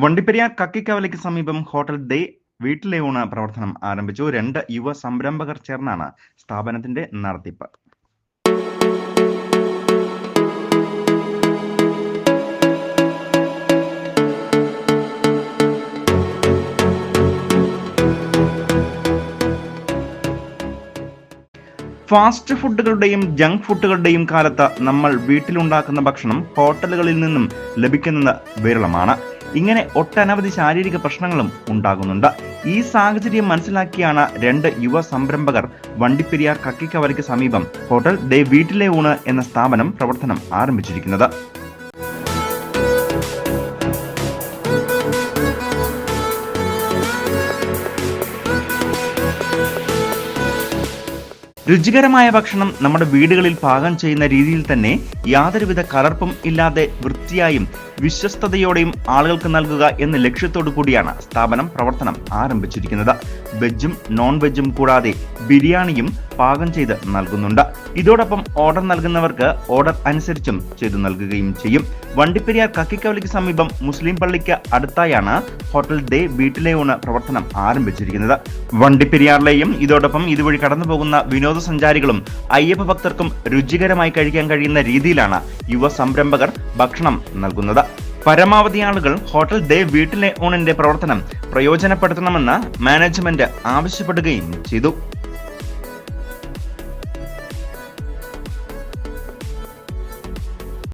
വണ്ടിപ്പെരിയാർ കക്കിക്കവലയ്ക്ക് സമീപം ഹോട്ടൽ ദേ വീട്ടിലെ ഊണ് പ്രവർത്തനം ആരംഭിച്ചു. രണ്ട് യുവ സംരംഭകർ ചേർന്നാണ് സ്ഥാപനത്തിന്റെ നടത്തിപ്പ്. ഫാസ്റ്റ് ഫുഡുകളുടെയും ജങ്ക് ഫുഡുകളുടെയും കാലത്ത് നമ്മൾ വീട്ടിലുണ്ടാക്കുന്ന ഭക്ഷണം ഹോട്ടലുകളിൽ നിന്നും ലഭിക്കുന്നത് വിരളമാണ്. ഇങ്ങനെ ഒട്ടനവധി ശാരീരിക പ്രശ്നങ്ങളും ഉണ്ടാകുന്നുണ്ട്. ഈ സാഹചര്യം മനസ്സിലാക്കിയാണ് രണ്ട് യുവ സംരംഭകർ വണ്ടിപ്പെരിയാർ കക്കിക്കവലയ്ക്ക് സമീപം ഹോട്ടൽ ദേ വീട്ടിലെ ഊണ് എന്ന സ്ഥാപനം പ്രവർത്തനം ആരംഭിച്ചിരിക്കുന്നത്. രുചികരമായ ഭക്ഷണം നമ്മുടെ വീടുകളിൽ പാകം ചെയ്യുന്ന രീതിയിൽ തന്നെ യാതൊരുവിധ കലർപ്പും ഇല്ലാതെ വൃത്തിയായും വിശ്വസ്തയോടെയും ആളുകൾക്ക് നൽകുക എന്ന ലക്ഷ്യത്തോടു കൂടിയാണ് സ്ഥാപനം പ്രവർത്തനം ആരംഭിച്ചിരിക്കുന്നത്. വെജും നോൺ വെജും കൂടാതെ ബിരിയാണിയും പാകം ചെയ്ത് നൽകുന്നുണ്ട്. ഇതോടൊപ്പം ഓർഡർ നൽകുന്നവർക്ക് ഓർഡർ അനുസരിച്ചും ചെയ്തു നൽകുകയും ചെയ്യും. വണ്ടിപ്പെരിയാർ കക്കിക്കവലിക്ക് സമീപം മുസ്ലിം പള്ളിക്ക് അടുത്തായാണ് ഹോട്ടൽ ദേ വീട്ടിലെ ഊണ് പ്രവർത്തനം ആരംഭിച്ചിരിക്കുന്നത്. വണ്ടിപ്പെരിയാറിലെയും ഇതോടൊപ്പം ഇതുവഴി കടന്നുപോകുന്ന വിനോദസഞ്ചാരികളും അയ്യപ്പ ഭക്തർക്കും രുചികരമായി കഴിക്കാൻ കഴിയുന്ന രീതിയിലാണ് യുവ സംരംഭകർ ഭക്ഷണം നൽകുന്നത്. പരമാവധി ആളുകൾ ഹോട്ടൽ ദേ വീട്ടിലെ ഊണിന്റെ പ്രവർത്തനം പ്രയോജനപ്പെടുത്തണമെന്ന് മാനേജ്മെന്റ് ആവശ്യപ്പെടുകയും ചെയ്തു.